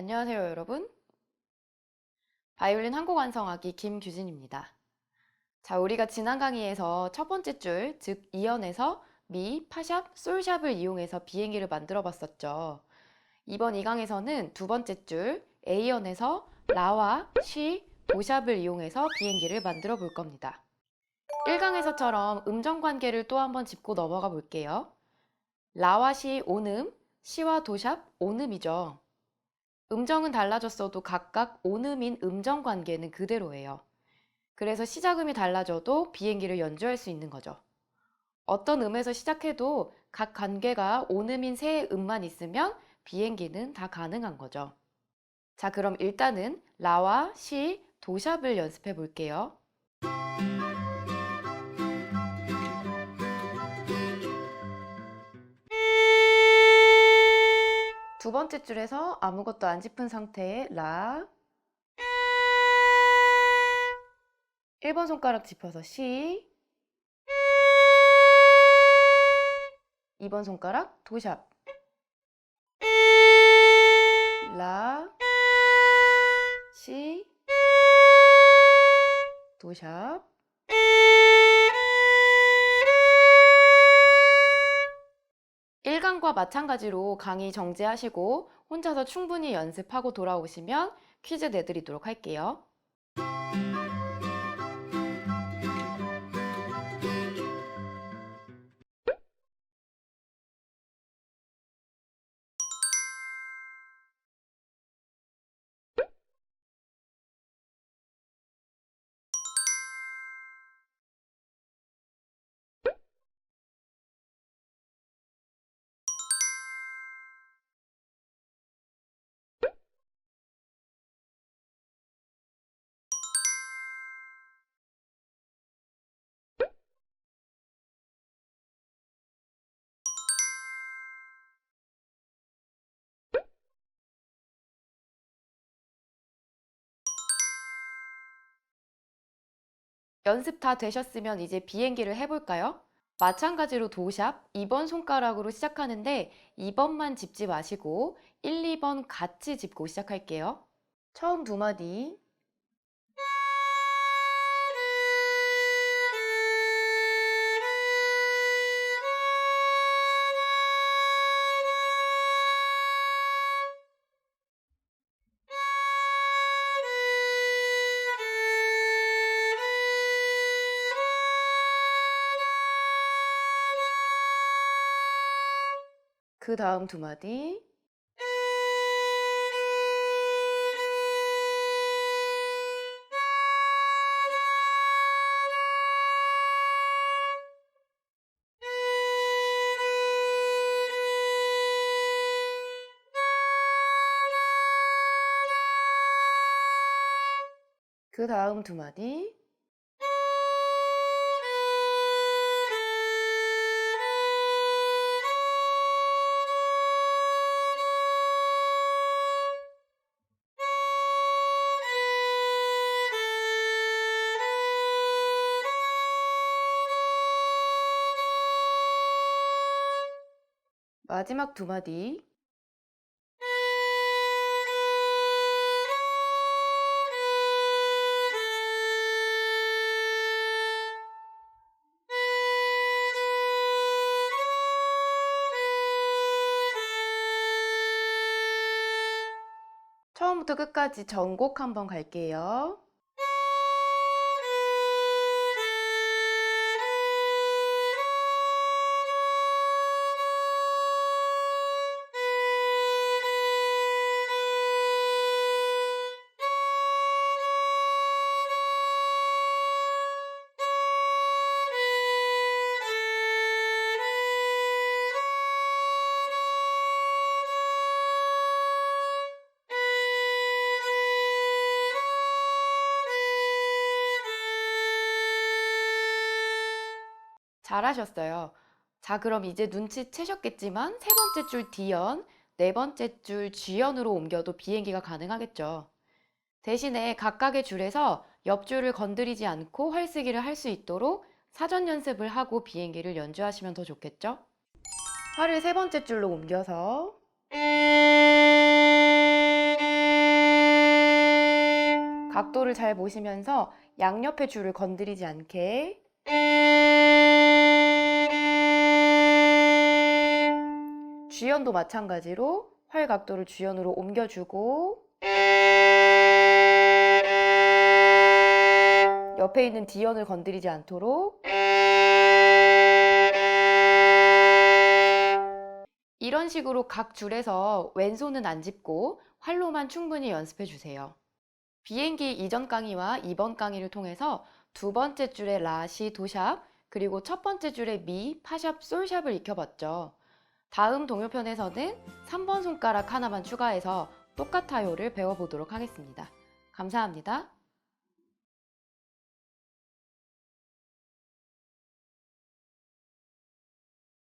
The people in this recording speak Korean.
안녕하세요, 여러분. 바이올린 한곡 완성하기 김규진입니다. 자, 우리가 지난 강의에서 첫 번째 줄, 즉 2연에서 미, 파샵, 솔샵을 이용해서 비행기를 만들어 봤었죠. 이번 이 강에서는 두 번째 줄, A연에서 라와 쉬, 도샵을 이용해서 비행기를 만들어 볼 겁니다. 1강에서처럼 음정 관계를 또 한번 짚고 넘어가 볼게요. 라와 시 온음, 시와 도샵 온음이죠. 음정은 달라졌어도 각각 온음인 음정 관계는 그대로예요. 그래서 시작음이 달라져도 비행기를 연주할 수 있는 거죠. 어떤 음에서 시작해도 각 관계가 온음인 세 음만 있으면 비행기는 다 가능한 거죠. 자, 그럼 일단은 라와 시, 도샵을 연습해 볼게요. 두 번째 줄에서 아무것도 안 짚은 상태의 라. 1번 손가락 짚어서 시. 2번 손가락 도샵. 라. 시. 도샵 1강과 마찬가지로 강의 정지하시고 혼자서 충분히 연습하고 돌아오시면 퀴즈 내드리도록 할게요. 연습 다 되셨으면 이제 비행기를 해볼까요? 마찬가지로 도샵 2번 손가락으로 시작하는데 2번만 짚지 마시고 1, 2번 같이 짚고 시작할게요. 처음 두 마디 그 다음 두 마디. 그 다음 두 마디 마지막 두 마디 처음부터 끝까지 전곡 한번 갈게요. 잘하셨어요. 자, 그럼 이제 눈치채셨겠지만 세 번째 줄 D연, 네 번째 줄 G연으로 옮겨도 비행기가 가능하겠죠. 대신에 각각의 줄에서 옆줄을 건드리지 않고 활쓰기를 할 수 있도록 사전 연습을 하고 비행기를 연주하시면 더 좋겠죠? 활을 세 번째 줄로 옮겨서 각도를 잘 보시면서 양옆의 줄을 건드리지 않게 주연도 마찬가지로 활 각도를 주연으로 옮겨주고 옆에 있는 D연을 건드리지 않도록 이런 식으로 각 줄에서 왼손은 안 짚고 활로만 충분히 연습해 주세요. 비행기 이전 강의와 이번 강의를 통해서 두 번째 줄의 라, 시, 도샵, 그리고 첫 번째 줄의 미, 파샵, 솔샵을 익혀봤죠. 다음 동요편에서는 3번 손가락 하나만 추가해서 똑같아요를 배워보도록 하겠습니다. 감사합니다.